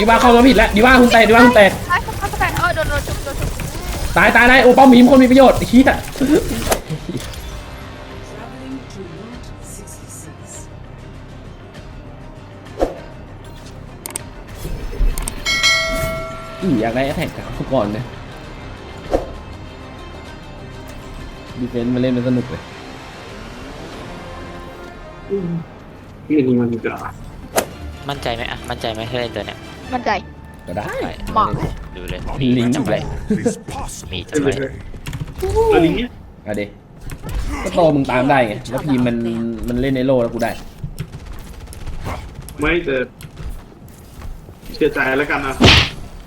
ดีว่าเข้ามาผิดแล้วดีว่าคุณแตกดีว่าคุณแตกตายเขาแตกเออโดนโดนจุกโดนจุกตายตายตายโอ้ป้อมหมีมคนมีประโยชน์ไอ้เหี้ย Traveling to Route 66. อืออยากได้แท็กกับก่อนเลยดีเฟนซ์มาเล่นมันสนุกเลยพี่อันนี้มันเกิดมั่นใจไหมอะ มั่นใจไหมเล่นตัวเนี้ย มั่นใจก็ได้ไปหมาดูเลยลิงก์จับเลเลยยมีจับเลเลยยแล้วนี้อะเดก็โตมึงตามได้ไงแล้วพีมันมันเล่นในโลแล้วกูได้ ไม่แต่เชื่อใจแล้วกันนะ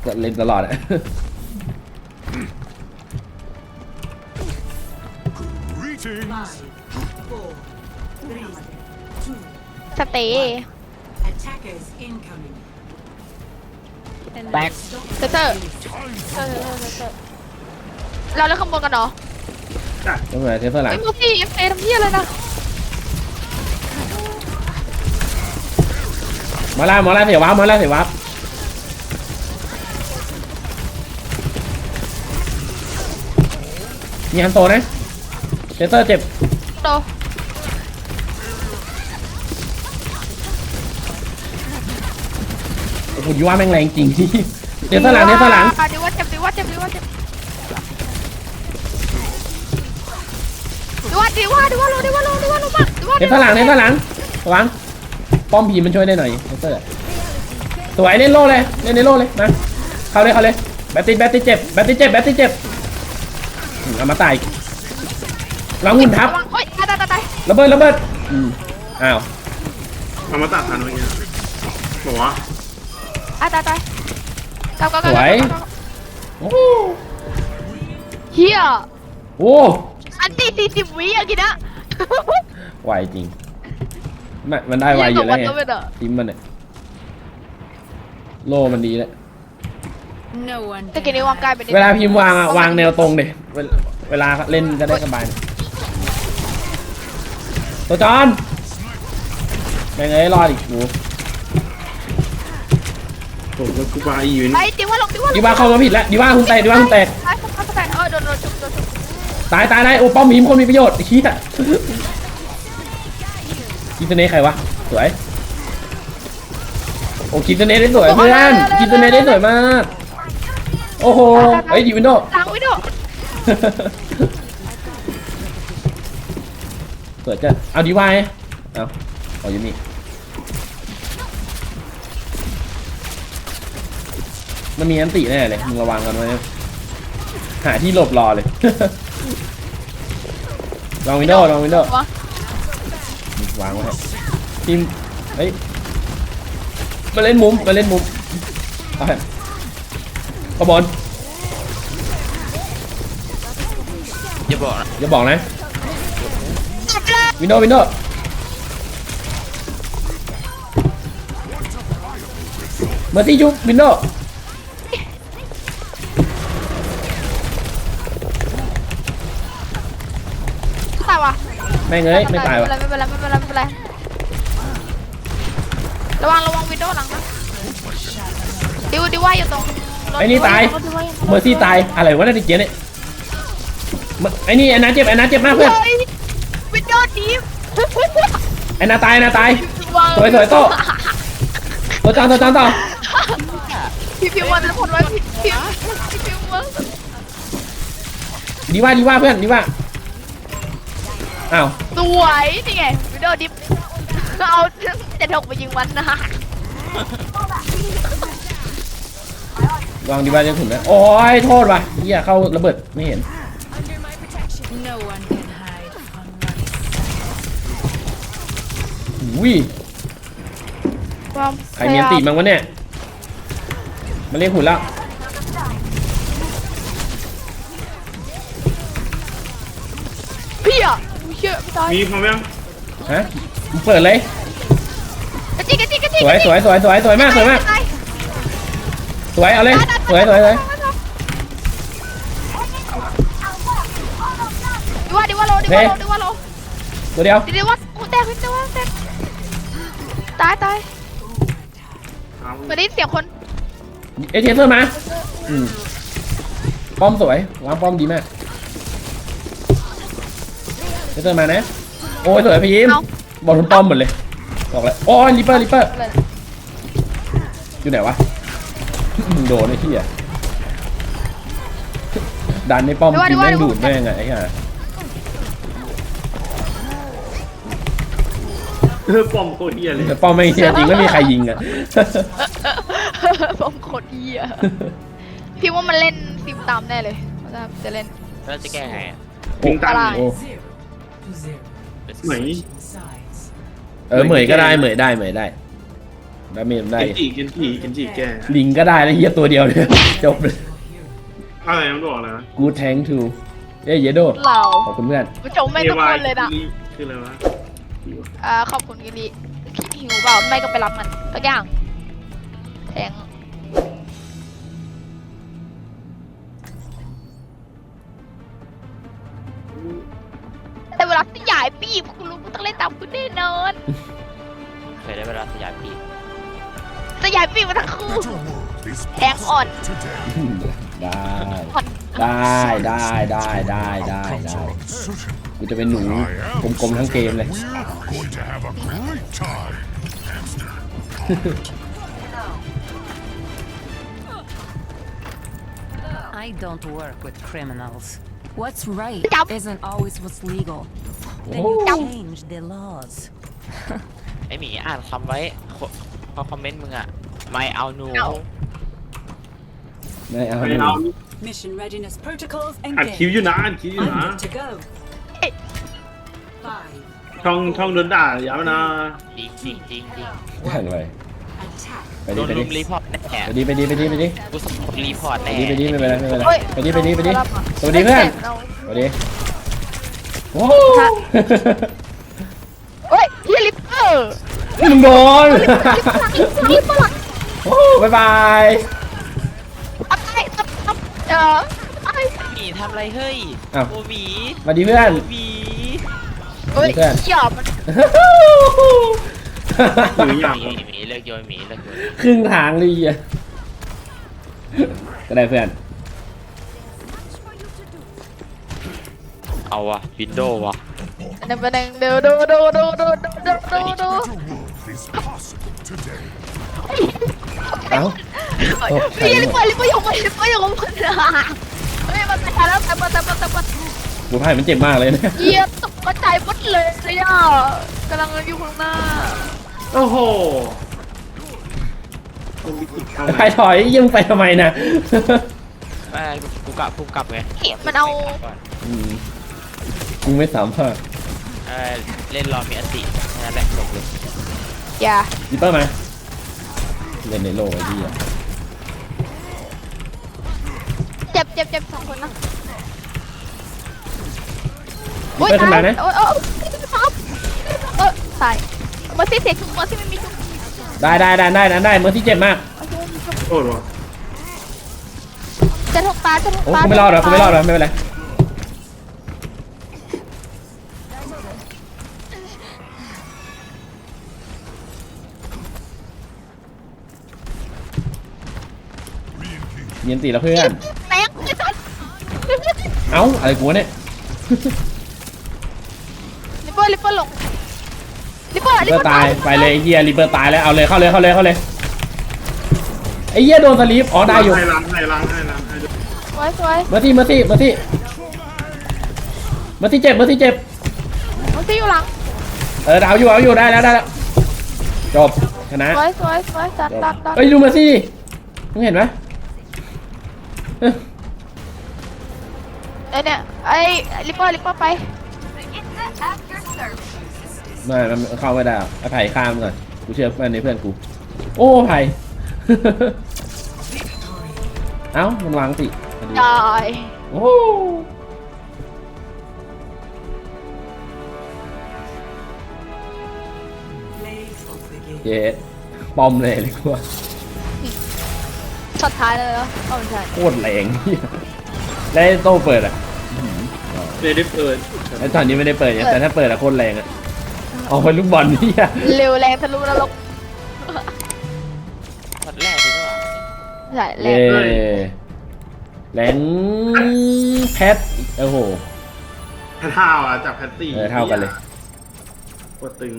ก็เล่นตลอดอะ Five, four, three, two. สเตย์ Attackers incoming. แตกเซอร์เซอร์เออเออเซอร์เราเล่นข้างบนกันเหรอก็เหมือนเทปเปอร์หลังไอ้มูฟี่เอฟเอทำเพี้ยอะไรนะมาล่ามาล่าเสียวับมาล่าเสียวับมีฮันโตนะเจเตอร์เจ็บโต โอ้โหยูว่าแม่งแรงจริงที่เจเตอร์หลังเจเตอร์หลังดีว่าเจ็บดีว่าเจ็บดีว่าเจ็บดีว่าดีว่าดีว่าโลดีว่าโลดีว่าโลมากดีว่าเจเตอร์หลังเจเตอร์หลังระวังป้อมพีมันช่วยได้หน่อยเจเตอร์สวยเล่นโล่เลยเล่นในโล่เลยมาเข้าเลยเข้าเลยแบตติแบตติเจ็บแบตติเจ็บแบตติเจ็บอืมเอามาตายวางหุ่นทับระวังโอ๊ยตายตายตายตายระเบิดระเบิดอืมอ้าวเอามาตัดทันไว้เงี้ยบอกว่า ตายตายตายเก้าเก้าสเก้าวยเก้าโอ้เฮียโอ้อันตีสี่สิบวิอะกินนะไวจริงมันมันได้ไวอยู่แล้วไงเหี้ยกว่าวันตัวเป็นอะทีมมันเนี่ยโลมันดีแล้ว No one แต่กินนี้วางกายเป็นเวลาพิมพ์วางอะวางแนวตรงเดเวลเวลาเล่นจะได้สบายตัวจอนแม่งเอ้ยรอดอีกหนู ผมกับกูบาอีอยู่ไปนี่ดิว่าลงดิว่าลงดีว่าเข้ามาผิดแล้วดีว่าคุณแตกดีว่าคุณแตกตายเขาแตกเออโดนโดนจุกโดนจุกตายตายตายโอ้ป้อมหมีมคนมีประโยชน์ไอ้ชี้อะคิดเนใครวะสวยโอ้คิดเนได้สวยเพื่อนคิดเนได้สวยมาก โอ้โหเฮ้ยดีวินโดหลังวิดีโอเปิดจะเอาดีวายเอาเอาอยู่นี่ มันมีอันติแน่เลยมึงระวังกันไว้นะหาที่หลบรอเลย ลองวินโดว์ลองวินโดว์วะวางไว้ให้ทีมเฮ้ยมาเล่นมุมมาเล่นมุมเอาให้ขบอลอย่าบอกนะอย่าบอกนะวินโดว์วินโดว์เมอร์ซี่ยุบวินโดว์ะแม่งเอ้ยไม่ตายวะไม่เป็นไรไม่เป็นไรไม่เป็นไรระวังระวังวิดีโอหลังนะดิวดิว่าอยู่ตรงไอ้นี่ตายเมอร์ซี่ตายอะไรวะนั่นดิเจียเนี่ยเมอไอ้นี่ไอ้นาเจ็บไอ้นาเจ็บมากเพื่อนวิดีโอดีฟไอ้นาตายไอ้นาตายสวยสวยโต้ตัวจอนตัวจอนต่อพี่พิววันแล้วผลไว้พี่พิวพี่พิววันดีว่าดีว่าเพื่อนดีว่า อ้าวสวยนี่ไงวิดีโอดิฟเอาเจ็ดหกไปยิงวันนะวางดีว่าจะถึงแล้วโอ้ยโทษว่ะเหี้ยเข้าระเบิดไม่เห็น No one can hide from my อุ้ยใครมีอันติมั้งวะเนี่ยมาเรียกหุ่นแล้ว พี่อะ เชื่อไม่ตายมีพร้อมยังฮะมึงเปิดเลย กระจิกกระจิกกระจิกสวยสวยสวยสวยสวยมากสวยมากสวยเอาเลย สวยสวยสวยดิว่าดิว่าโลดิว่าโลดิว่าโลตัวเดียวดิว่ากูแตกดิว่าแตกตายตายเอาเหมือนได้ยินเสียงคนเอเทเซอร์มา อืมป้อมสวย วางป้อมดีมาก เทเซอร์มานะ โอ้ยสวยพี่ยิ้มเอา บอลทุนป้อมหมดเลยบอกเลยโอ้ยลิปเปอร์ลิปเปอร์เลยอยู่ไหนวะ โดนไอ้ที่อะดันในป้อมกินแม่งดูดแม่งอะไอ้ห่าเออปอมโคตรเฮียเลยแต่ป้อมไม่เฮียจริงไม่มีใครยิงอะ ผมโคตรเหี้ยพี่ว่ามันเล่นฟิล์มตามแน่เลยว่าจะเล่น แล้วจะแก้ไงอะยิงตันอะไรโอ้ เหมยเออเหมยก็ได้เหมยได้เหมยได้ดาเมจได้เกนจิเกนจิเกนจิแกลิงก็ได้แล้วเฮียตัวเดียวเลยจบเลยอะไรมันบอกอะไรนะกูแทงทูเอ้ยเยโดเราขอบคุณเพื่อนผู้ชมไม่ทุกคนเลยนะคืออะไรวะอ่าขอบคุณกิริหิวเปล่าไม่ก็ไปรับมันทุกอย่างแทง วลาสยายปีบคุณรู้กูต้องเล่นตามคุณแน่นอน เคยได้เวลาสยามปีกสยายปีบมาทั้งคู่ แทงอ่อน ได้อ่อนได้ได้ได้ได้ได้ได้กูจะเป็นหนูกลมๆทั้งเกมเลย going to have a great time. I don't work with criminals. What's right Yep. isn't always what's legal. Then Oh. you Yep. change the laws. ไอหมีอ่านคำไว้ขอขอคอมเมนต์มึงอะไม่เอาหนูเอาไม่เอาไม่หนูเอา Mission readiness protocols อัดคลิป engaged. อยู่นะอัดคลิปอยู่ I'm นะ good to go. Five. ช่องช่องโดนด่าอย่ามานะจริงจริงจริงจริงได้เลย Attack. ไปโดดินไปลุดิมรีพอร์ตแน่ไปดิไปดิไปดิไปดิกูสมมติรีพอร์ตไปแน่ดิไปดิไม่เป็นไรไม่เป็นไรเฮ้ยไปดิไปดิไปดิรับมาสวัสดีเพื่อนราสวัสดีโอ้โหเฮ้ยเฮียลิปเปอร์มึงโดนลิปเปอร์หลังโอ้บายบายอัพไอ้อัพอัพเอ่อไอ้หมีทำอะไรเฮ้ยอ้าวโอหมีสวัสดีเพื่อนโอหมีเฮ้ยเพื่อนหยอบมัน หรืออย่างหมีหมีเลิกโยนหมีเลิกโยนครึ่งทางเลยอะก็ได้เพื่อน เอาวะวินโดว์วะเดี๋ยวไปหนึ่งเดี๋ยวดูดูดูดูดูดูดูดู The world is possible today. เอ้าพี่ลิปเปอร์ลิปเปอร์ยกมือลิปเปอร์ยกมือเฮ้ยมันตายแล้วแต่มันแต่มันแต่มันกูพายมันเจ็บมากเลยนะเยียตกใจหมดเลยอะกำลังอยู่ข้างหน้า โอ้โหต้องมีอีกเข้าพายถอยยังไปทำไมนะแม่กูกะกูกลับไงเห็นมันเอา ก่อนอืมกูไม่สามารถเออเล่นรอมีอันติแค่นั้นแหละจบเลยอย่าดิปเปอร์มาเล่นในโลกไอ้ที่อะเจ็บเจ็บเจ็บสองคนนะดิปเปอร์ขึ้นมานะโอ้ยโอ้ยครับเออตาย มาซี่เสียชุบมาซี่ไม่มีชุบได้ได้ได้ได้ได้ได้เมื่อที่เจ็บมากโทษวะจะทกตาจะทกโอ้ตากูไม่รอดหรอกกูไม่รอดหรอกไม่เป็นไรเย็นตีแล้วเพื่อน แตกไม่ทันเอ้าอะไรกูวะเนี่ยลิปเปอร์ลิปเปอร์ลง ลิปเปอร์ลิลิเปปอเปอร์ร์ตายไปเลยไอ้เฮียลิเปอร์ตายแล้วเอาเลยเข้าเลยเข้าเลยเข้าเลยไอ้เฮียโดนสลีปอ๋อได้อยู่ให้ล้างให้ล้างให้ล้างให้ด้วยสวยสวยเมื่อที่เมื่อที่เมื่อที่เมื่อที่เจ็บเมื่อที่เจ็บมาซี่อยู่หลังเออเอาอยู่เอาอยู่ได้แล้วได้แล้วจบชนะสวยสวยสวยดันจบดันดันเอ้ยดูเมื่อที่ดิมึงเห็นไหมเอ้ยไอเนี่ยไอลิปเปอร์ลิปเปอร์ไป ไม่มันเข้าไม่ได้หรอกไอ้ไผ่ข้ามก่อนกูเชื่อมันในเพื่อนกู โอ้ไผ่ เอ้ามันวางสิพอดีตายโอ้เย็ดปอมเลยเลยกูว่าช็อตท้ายเลยเหรอเอาไม่ใช่โคตรแรงเหี้ยแล้วไอ้โต้เปิดอะเดยวได้เปิดไอ้ตอนนี้ไม่ได้เปิดไงแต่ถ้าเปิดอะโคตรแรงอะ เอาไปลูกบอลนี่อะเร็วแรงทะลุนรกช็อตแรกใช่ไหมวะใช่แรเย้งแรงแพทโอ้โห แพทเท่าอะจากแพตตี้เออเท่ากันเลย กดตึง